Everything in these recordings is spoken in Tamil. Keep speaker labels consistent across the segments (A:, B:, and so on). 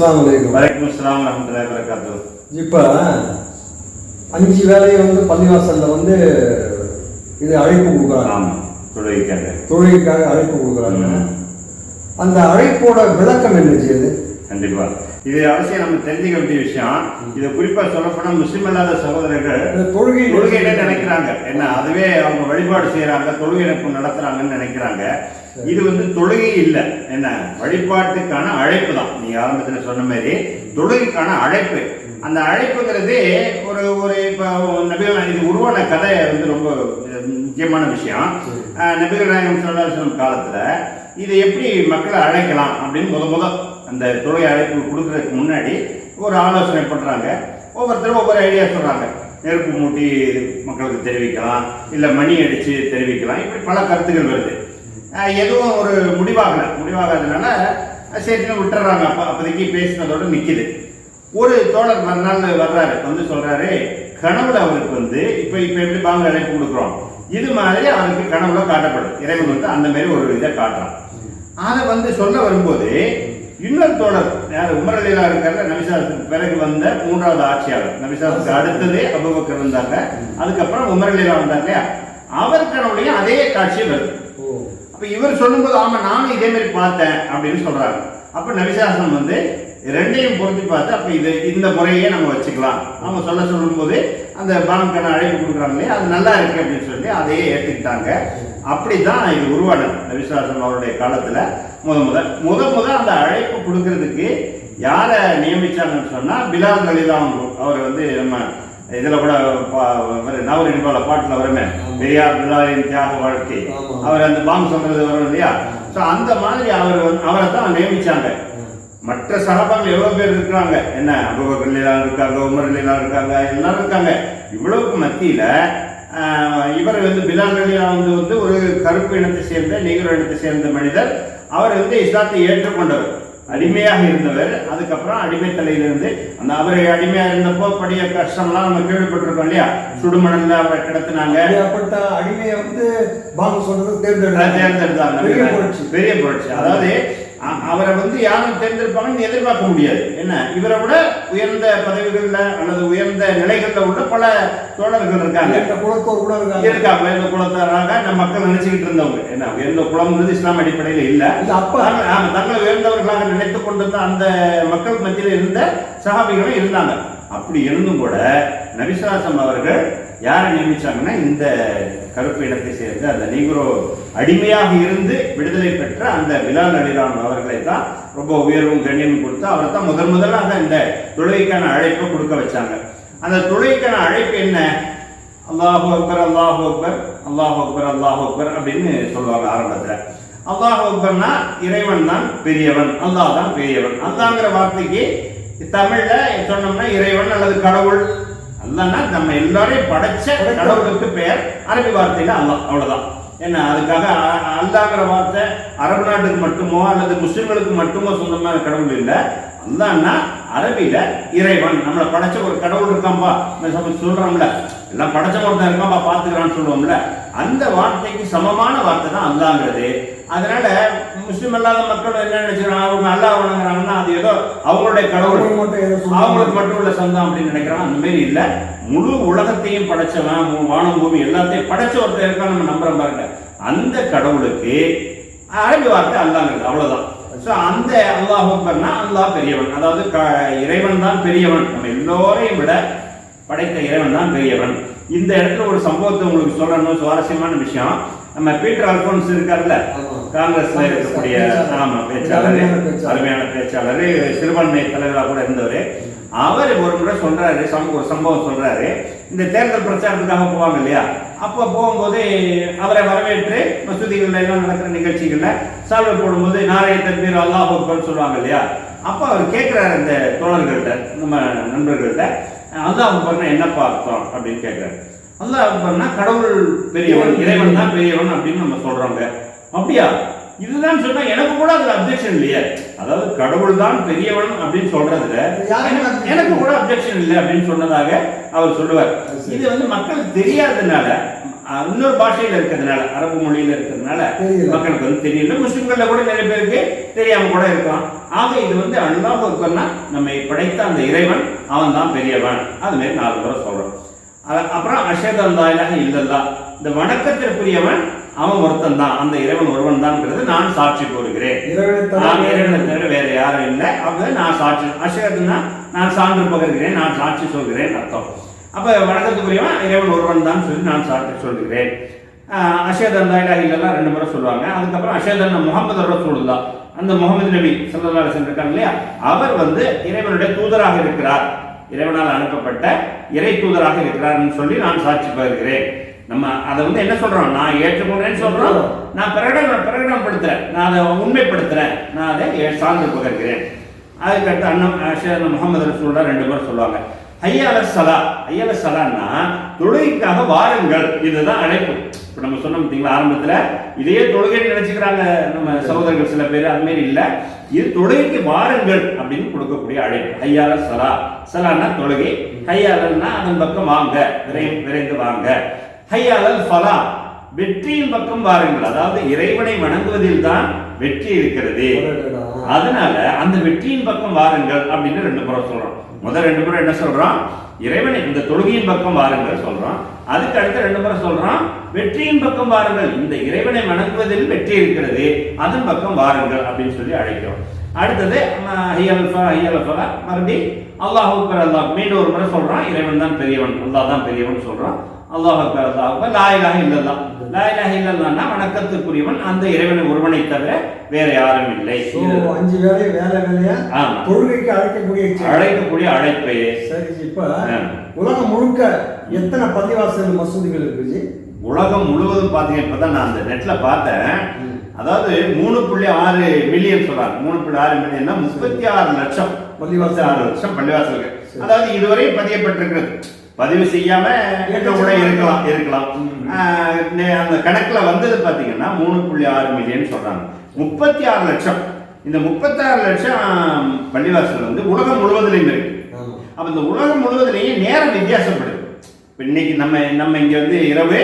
A: அஸ்ஸலாமு அலைக்கும்.
B: வலைக்கம் அஸ்ஸலாம் வரமத்துல்லாஹி வரகாத்து
A: இப்போ அஞ்சு வேலையை வந்து பள்ளிவாசல்ல வந்து இது அழைப்பு கொடுக்குறாங்க.
B: ஆமாம் தொழுகைக்காக.
A: தொழுகைக்காக அழைப்பு கொடுக்குறாங்க. அந்த அழைப்போட விளக்கம் என்ன செய்யுது
B: கண்டிப்பா. இது அவசியம் நம்ம தெரிஞ்சுக்க வேண்டிய விஷயம். இது குறிப்பா சொல்லப்போனா முஸ்லிம் அல்லாத சகோதரர்கள்
A: தொழுகை
B: தொழுகையில நினைக்கிறாங்க? என்ன அதுவே அவங்க வழிபாடு செய்யறாங்க தொழுகை இணைப்பு நடத்துறாங்கன்னு நினைக்கிறாங்க. இது வந்து தொழுகை இல்லை. என்ன வழிபாட்டுக்கான அழைப்பு தான். நீங்க ஆரம்பத்தில் சொன்ன மாதிரி தொழுகைக்கான அழைப்பு. அந்த அழைப்புங்கிறது ஒரு ஒரு இப்போ நபிகள் இது உருவான கதை வந்து ரொம்ப முக்கியமான விஷயம். நபிகள் நாயகம் சொல்லாசனம் காலத்துல இதை எப்படி மக்களை அழைக்கலாம் அப்படின்னு முத முத அந்த துறை அழைப்பு கொடுக்குறதுக்கு முன்னாடி ஒரு ஆலோசனை பண்ணுறாங்க ஒவ்வொருத்தரும் ஒவ்வொரு ஐடியா சொல்கிறாங்க நெருப்பு மூட்டி மக்களுக்கு தெரிவிக்கலாம் இல்லை மணி அடித்து தெரிவிக்கலாம். இப்படி பல கருத்துக்கள் வருது. எதுவும் ஒரு முடிவாகலை. முடிவாகாததுனால அஹ் சரின்னு விட்டுறாங்க. அப்போ அப்போதைக்கு பேசினதோடு நிற்கிது ஒரு தோழர் மறுநாள் வர்றாரு. வந்து சொல்கிறாரு கனவுல அவருக்கு வந்து இப்போ இப்போ எப்படி பாங்க அழைப்பு கொடுக்குறோம்? இது மாதிரி அவருக்கு கனவுல காட்டப்படும். இறைவன் வந்து அந்த மாதிரி ஒரு இதை காட்டுறான். அதை வந்து சொல்ல வரும்போது இன்னொரு தோழர் யார்? உமரலீலா இருக்கார்ல நபிசாரத்துக்கு பிறகு வந்த மூன்றாவது ஆட்சியாளர். நபிசாரத்துக்கு அடுத்ததே அபுபக்கர் இருந்தாங்க. அதுக்கப்புறம் உமரலீலா வந்தார் இல்லையா? அவர் கனவுலையும் அதே காட்சி வருது. அப்ப இவர் சொல்லும்போது ஆமா நானும் இதே மாதிரி பார்த்தேன் அப்படின்னு சொல்றாங்க அப்ப நபிசாசனம் வந்து ரெண்டையும் பொருத்தி பார்த்து அப்ப இது இந்த முறையே நம்ம வச்சுக்கலாம். அவங்க சொல்ல சொல்லும்போது அந்த பானக்கான அழைப்பு கொடுக்குறாங்க இல்லையா? அது நல்லா இருக்கு அப்படின்னு சொல்லி அதையே ஏற்றுக்கிட்டாங்க அப்படிதான் இது உருவானது நபிசாசனம் அவருடைய காலத்துல. முத முத. முத முத அந்த அழைப்பு கொடுக்கறதுக்கு யாரை நியமிச்சாங்கன்னு சொன்னா பிலால் கலிதான் அவர் வந்து நம்ம இதுல கூட நவரி நிபால பாட்டுல வருமே. பெரியார் பிலாலின் தியாக வாழ்க்கை. அவர் அந்த பாம்பு சொல்றது வரும் இல்லையா? சோ அந்த மாதிரி அவர் வந்து அவரை தான் நியமிச்சாங்க. மற்ற சகபாங்கள் எவ்வளவு பேர் இருக்கிறாங்க? என்ன அபுபக்கர் லீலா இருக்காங்க உமர் லீலா இருக்காங்க எல்லாரும் இருக்காங்க. இவ்வளவுக்கு மத்தியில ஆஹ், இவர் வந்து பிலால் லீலா வந்து வந்து ஒரு கருப்பு இனத்தை சேர்ந்த நீகர இனத்தை சேர்ந்த மனிதர் அவர் வந்து இஸ்லாத்தை ஏற்றுக்கொண்டவர். அடிமையாக இருந்தவர். அதுக்கப்புறம் அடிமைத்தலையிலிருந்து அந்த அவர் அடிமையா இருந்தப்போ படிய கஷ்டம்லாம் நம்ம கேள்விப்பட்டிருக்கோம் இல்லையா? சுடுமணல்ல அவரை கிடத்துனாங்க.
A: அப்படியாப்பட்ட அடிமையை வந்து பாங்க சொல்றது தேர்ந்தெடுத்தாங்க. பெரிய புரட்சி.
B: பெரிய புரட்சி. அதாவது அவரை வந்து யாரும் தேர்ந்தெடுப்பாங்கன்னு எதிர்பார்க்க முடியாது. என்ன? இவரை விட உயர்ந்த பதவிகள்ல அல்லது உயர்ந்த நிலைகள்ல உள்ள பல தோழர்கள் இருக்காங்க.
A: இந்த குலத்தோர் கூட இருக்காங்க.
B: இருக்காங்க. உயர்ந்த குலத்தாராக நம்ம மக்கள் நினைச்சுக்கிட்டு இருந்தவங்க. என்ன? உயர்ந்த குலம்ன்றது இஸ்லாம் அடிப்படையில் இல்ல.
A: அப்ப
B: தங்களை உயர்ந்தவர்களாக நினைத்துக் கொண்டிருந்த அந்த மக்கள் மத்தியில் இருந்த சகாபிகளும் இருந்தாங்க. அப்படி இருந்தும் கூட நபிசாசம் அவர்கள் யாரை நியமிச்சாங்கன்னா இந்த கருப்பு இனத்தை சேர்ந்த அந்த நீக்ரோ அடிமையாக இருந்து விடுதலை பெற்ற அந்த விழா அலிராம் அவர்களை தான் ரொம்ப உயர்வும் கண்ணியமும் கொடுத்து அவரை தான் முதல் முதலாக இந்த தொழுகைக்கான அழைப்பை கொடுக்க வச்சாங்க. அந்த தொழுகைக்கான அழைப்பு என்ன? அல்லாஹு அக்பர் அல்லாஹு அக்பர் அல்லாஹு அக்பர் அல்லாஹு அக்பர் அப்படின்னு சொல்லுவாங்க ஆரம்பத்துல. அல்லாஹ் அக்பர்னா இறைவன் தான் பெரியவன் அல்லாஹ் தான் பெரியவன். அல்லாங்கிற வார்த்தைக்கு தமிழ்ல சொன்னோம்னா இறைவன் அல்லது கடவுள் அல்லாஹ்னா நம்ம எல்லாரையும் படைச்ச கடவுளுக்கு பெயர் அரபி வார்த்தையில அல்லாஹ். அவ்வளவுதான். என்ன அதுக்காக அல்லாங்கிற வார்த்தை அரபு நாட்டுக்கு மட்டுமோ அல்லது முஸ்லிம்களுக்கு மட்டுமோ சொந்தமான கடவுள் இல்லை. அல்லான்னா அரபியில இறைவன். நம்மளை படைச்ச ஒரு கடவுள் இருக்காம்பா சொல்றோம்ல. எல்லாம் படைச்ச ஒருத்தன் இருக்காம்பா பாத்துக்கிறான்னு சொல்லுவோம்ல. அந்த வார்த்தைக்கு சமமான வார்த்தை தான் அல்லாங்கிறது. அதனால முஸ்லிம் அல்லாத மக்கள் என்ன நினைச்சுக்கிறாங்க? அவங்க அல்லாஹ் வணங்குறாங்கன்னா அது ஏதோ அவங்களுடைய கடவுள்.
A: அவங்களுக்கு மட்டும்
B: உள்ள சொந்தம் அப்படின்னு நினைக்கிறான் அந்த மாதிரி இல்ல. முழு உலகத்தையும் படைச்சவன் வானம் பூமி எல்லாத்தையும் படைச்ச ஒருத்தர் இருக்கான் நம்ம நம்புறோம் பாருங்க. அந்த கடவுளுக்கு அரபி வார்த்தை அல்லாங்கிறது அவ்வளவுதான். ஸோ அந்த அல்லாஹ் அக்பர்னா அல்லாஹ் பெரியவன். அதாவது க- இறைவன் தான் பெரியவன். நம்ம எல்லோரையும் விட படைத்த இறைவன் தான் பெரியவன். இந்த இடத்துல ஒரு சம்பவத்தை உங்களுக்கு சொல்லணும் சுவாரஸ்யமான விஷயம். நம்ம பீட்டர் அல்போன்ஸ் இருக்கார்ல. காங்கிரஸ்ல இருக்கக்கூடிய. ஆமா பேச்சாளர்.
A: அருமையான பேச்சாளர்.
B: சிறுபான்மை தலைவராக கூட இருந்தவர். அவர் ஒரு முறை சொல்றாரு ஒரு சம்பவம் சொல்றாரு. இந்த தேர்தல் பிரச்சாரத்துக்காக போவாங்க இல்லையா? அப்போ போகும்போது அவரை வரவேற்று மசூதிகள்ல எல்லாம் நடக்கிற நிகழ்ச்சிகள்ல சால்வை போடும்போது நாரைய தன்பீர் அல்லாஹ் சொல்லுவாங்க இல்லையா? அப்போ அவர் கேட்கிறாரு இந்த தோழர்கள்ட்ட நம்ம நண்பர்கள்ட்ட. அல்லாஹ் அக்பர்னா என்னப்பா அர்த்தம் அப்படின்னு கேட்கிறாரு அல்லாஹ் அக்பர்னா கடவுள் பெரியவன் இறைவன் தான் பெரியவன் அப்படின்னு நம்ம சொல்றோங்க. அப்படியா? இதுதான் சொன்னா எனக்கு கூட அதுல அப்ஜெக்ஷன் இல்லையே. அதாவது கடவுள் தான் பெரியவன் அப்படின்னு சொல்றதுல எனக்கு- கூட அப்ஜெக்ஷன் இல்லை அப்படின்னு சொன்னதாக அவர் சொல்லுவார். இது வந்து மக்களுக்கு தெரியாததுனால இன்னொரு பாஷையில இருக்கிறதுனால அரபு மொழியில இருக்கிறதுனால. மக்களுக்கு வந்து தெரியல. முஸ்லிம்கள்ல கூட நிறைய பேருக்கு தெரியாம கூட இருக்கலாம். ஆக இது வந்து அல்லாஹ் அக்பர்னா நம்மை படைத்த அந்த இறைவன் அவன் தான் பெரியவன். அது மாதிரி நாலு முறை சொல்றோம். அ- அப்புறம் அஷத் அல்லாஹ் இல்லல்லா இந்த வணக்கத்திற்குரியவன் அவன் ஒருத்தன் தான் அந்த இறைவன் ஒருவன் தான்ங்கிறது நான் சாட்சி கூறுகிறேன்.
A: இறைவனை தவிர
B: வேற யாரும் இல்லை. அப்ப நான் சாட்சி அஷகத்துனா நான் சான்று பகர்கிறேன் நான் சாட்சி சொல்கிறேன் அர்த்தம். அப்ப வணக்கத்துக்குரியவன் இறைவன் ஒருவன் தான் சொல்லி நான் சாட்சி சொல்கிறேன். அஷேதன் தாயிலா இல்லெல்லாம் ரெண்டு முறை சொல்லுவாங்க. அதுக்கப்புறம் அஷேதன் முகமது ரசூலுல்லா அந்த முகமது நபி சல்லா அலைஹி இருக்காங்க இல்லையா? அவர் வந்து இறைவனுடைய தூதராக இருக்கிறார். இறைவனால் அனுப்பப்பட்ட இறை தூதராக இருக்கிறார்னு சொல்லி நான் சாட்சி பகிர்கிறேன் நம்ம அதை வந்து என்ன சொல்றோம்? நான் ஏற்றுக்கொண்டேன்னு சொல்றோம். நான் பிரகடன பிரகடனப்படுத்துறேன். நான் அதை உண்மைப்படுத்துறேன். நான் அதை சார்ந்து பகிர்கிறேன். அதுக்கடுத்து அண்ணன் முகமது ரசூல்லா ரெண்டு பேரும் சொல்லுவாங்க. ஐயால சலா. ஐயால சலான்னா தொழுகைக்காக வாருங்கள். இதுதான் அழைப்பு. இப்போ நம்ம சொன்னோம் பார்த்தீங்களா ஆரம்பத்தில் இதையே தொழுகைன்னு நினைச்சுக்கிறாங்க நம்ம சகோதரர்கள் சில பேர் அது மாதிரி இல்லை. இது தொழுகைக்கு வாருங்கள் அப்படின்னு கொடுக்கக்கூடிய அழைப்பு. ஐயால சலா. சலான்னா தொழுகை. ஹையாலன்னா அதன் பக்கம் வாங்க. விரை விரைந்து வாங்க. ஹையாலல் ஃபலா. வெற்றியின் பக்கம் வாருங்கள். அதாவது இறைவனை வணங்குவதில் தான் வெற்றி இருக்கிறது. அதனால அந்த வெற்றியின் பக்கம் வாருங்கள் அப்படின்னு ரெண்டு முறை சொல்றோம். முதல் ரெண்டு முறை என்ன சொல்றோம் இறைவனை இந்த தொழுகையின் பக்கம் வாருங்கள் சொல்றோம் அதுக்கு அடுத்த ரெண்டு முறை சொல்றோம் வெற்றியின் பக்கம் வாருங்கள். இந்த இறைவனை வணங்குவதில் வெற்றி இருக்கிறது அதன் பக்கம் வாருங்கள் அப்படின்னு சொல்லி அழைக்கிறோம். அடுத்தது ஹையல்ஃபா ஹையல்ஃபா மறுபடி அல்லாஹ் அல்லாஹ் மீண்டும் ஒரு முறை சொல்றோம் இறைவன் தான் பெரியவன் அல்லாஹ் தான் பெரியவன் சொல்றோம் அல்லாஹ் அல்லாஹ் அக்பர் லா இலாஹ இல்லல்லாஹ். லா இலாஹ இல்லல்லாஹ்னா வணக்கத்துக்குரியவன் அந்த இறைவனை ஒருவனை தவிர வேற யாரும் இல்லை.
A: அஞ்சு வேலை வேலை வேலையா. தொழுகைக்கு அழைக்கக்கூடிய.
B: அழைக்கக்கூடிய அழைப்பு.
A: சரி இப்ப. உலகம் முழுக்க எத்தனை பள்ளிவாசல் மசூதிகள் இருக்குது
B: உலகம் முழுவதும் பாத்தீங்க இப்பதான் நான் அந்த நெட்ல பார்த்தேன். அதாவது மூணு புள்ளி ஆறு மில்லியன் சொல்றாங்க. மூணு புள்ளி ஆறு மில்லியன்னா முப்பத்தி ஆறு லட்சம்.
A: பள்ளிவாசல்.
B: ஆறு லட்சம் பள்ளிவாசல்கள். அதாவது இதுவரை பதியப்பட்டிருக்கிறது. பதிவு செய்யாம கூட இருக்கலாம் இருக்கலாம். அந்த கணக்குல வந்தது பாத்தீங்கன்னா மூணு புள்ளி ஆறு மில்லியன் சொல்றாங்க. முப்பத்தி ஆறு லட்சம். இந்த முப்பத்தாறு லட்சம் பள்ளிவாசல் வந்து உலகம் முழுவதிலும் இருக்கு. அப்ப இந்த உலகம் முழுவதுலேயும் நேரம் வித்தியாசப்படுது. இப்ப இன்னைக்கு நம்ம நம்ம இங்க வந்து இரவு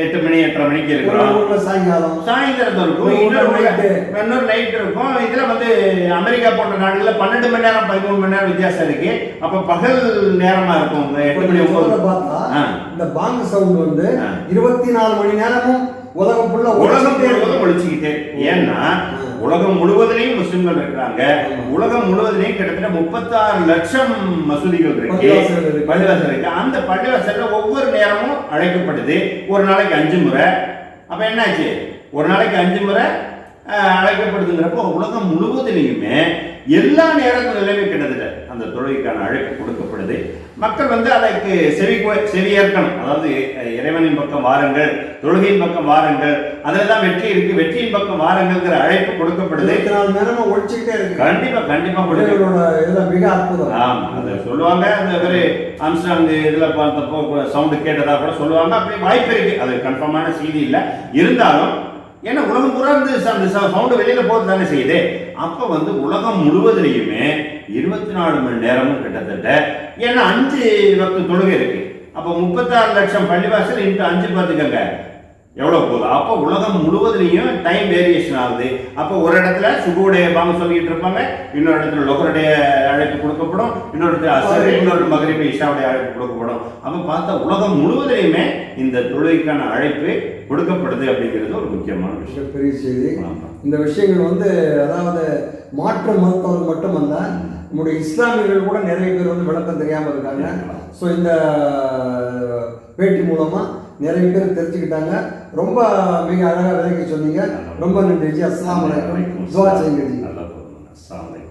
B: எட்டு மணி எட்டரை மணிக்கு இருக்கிறோம்.
A: சாயங்காலம்.
B: சாயந்தரத்து இருக்கும் இன்னொரு நைட் இருக்கும். இதுல வந்து அமெரிக்கா போன்ற நாடுகள்ல பன்னெண்டு மணி நேரம் பதிமூணு மணி நேரம் வித்தியாசம் இருக்கு. அப்ப பகல் நேரமா இருக்கும். எட்டு மணி
A: பார்த்தா. இந்த பாங்கு சவுண்ட் வந்து. இருபத்தி நாலு மணி நேரமும் உலகம் ஃபுல்லா
B: உலகம். முழுவதும் ஒழிச்சுக்கிட்டே. ஏன்னா. உலகம் முழுவதிலையும் முஸ்லிம்கள் இருக்கிறாங்க. உலகம் முழுவதிலையும் கிட்டத்தட்ட முப்பத்தாறு லட்சம் மசூதிகள் இருக்கு. பள்ளிவாசல் இருக்கு அந்த பள்ளிவாசல்ல ஒவ்வொரு நேரமும் அழைக்கப்படுது ஒரு நாளைக்கு அஞ்சு முறை அப்ப என்னாச்சு ஒரு நாளைக்கு அஞ்சு முறை அழைக்கப்படுதுங்கிறப்போ உலகம் முழுவதிலையுமே எல்லா நேரங்களிலுமே கிட்டத்தட்ட அந்த தொழுகைக்கான அழைப்பு கொடுக்கப்படுது. மக்கள் வந்து அதற்கு செவி செவியேற்கணும் அதாவது இறைவனின் பக்கம் வாருங்கள் தொழுகையின் பக்கம் வாருங்கள் அதுல தான் வெற்றி இருக்கு வெற்றியின் பக்கம் வாருங்கள்ங்கிற அழைப்பு கொடுக்கப்படுது.
A: நாலு நேரமும் ஒழிச்சுக்கிட்டே இருக்கு.
B: கண்டிப்பா கண்டிப்பா கொடுக்க
A: மிக அற்புதம்.
B: ஆமா அதை சொல்லுவாங்க. அந்த ஒரு ஆம்ஸ்டாங் இதுல பார்த்தப்போ சவுண்டு கேட்டதா கூட சொல்லுவாங்க. அப்படி வாய்ப்பு இருக்கு. அது கன்ஃபார்மான செய்தி இல்ல. இருந்தாலும் ஏன்னா உலகம் பூரா அந்த சவுண்டு வெளியில போது தானே செய்யுது. அப்போ வந்து உலகம் முழுவதுலேயுமே இருபத்தி நாலு மணி நேரமும் கிட்டத்தட்ட ஏன்னா அஞ்சு பத்து தொழுகை இருக்கு. அப்போ முப்பத்தாறு லட்சம் பள்ளிவாசல் இன்ட்டு அஞ்சு பார்த்துக்கங்க. எவ்வளவு போகுது? அப்போ உலகம் முழுவதுலையும் டைம் வேரியேஷன் ஆகுது. அப்போ ஒரு இடத்துல சுகுடைய பாங்க சொல்லிட்டு இருப்பாங்க இன்னொரு இடத்துல லொகருடைய அழைப்பு கொடுக்கப்படும் இன்னொரு இடத்துல அசர் இன்னொரு மகரிபு இஷாவுடைய அழைப்பு கொடுக்கப்படும். அப்போ பார்த்தா உலகம் முழுவதிலையுமே இந்த தொழுகைக்கான அழைப்பு கொடுக்கப்படுது அப்படிங்கிறது ஒரு முக்கியமான விஷயம்.
A: மிகப்பெரிய செய்தி. இந்த விஷயங்கள் வந்து அதாவது மாற்று மருத்துவர் மட்டுமல்ல நம்முடைய இஸ்லாமியர்கள் கூட நிறைய பேர் வந்து விளக்கம் தெரியாம இருக்காங்க. ஸோ இந்த பேட்டி மூலமா நிறைய பேர் தெரிஞ்சுக்கிட்டாங்க. ரொம்ப மிக அழகா விளக்கி சொன்னீங்க. ரொம்ப நன்றி அஸ்லாம் வலைக்கம் துவா செய்யுங்க ஜி.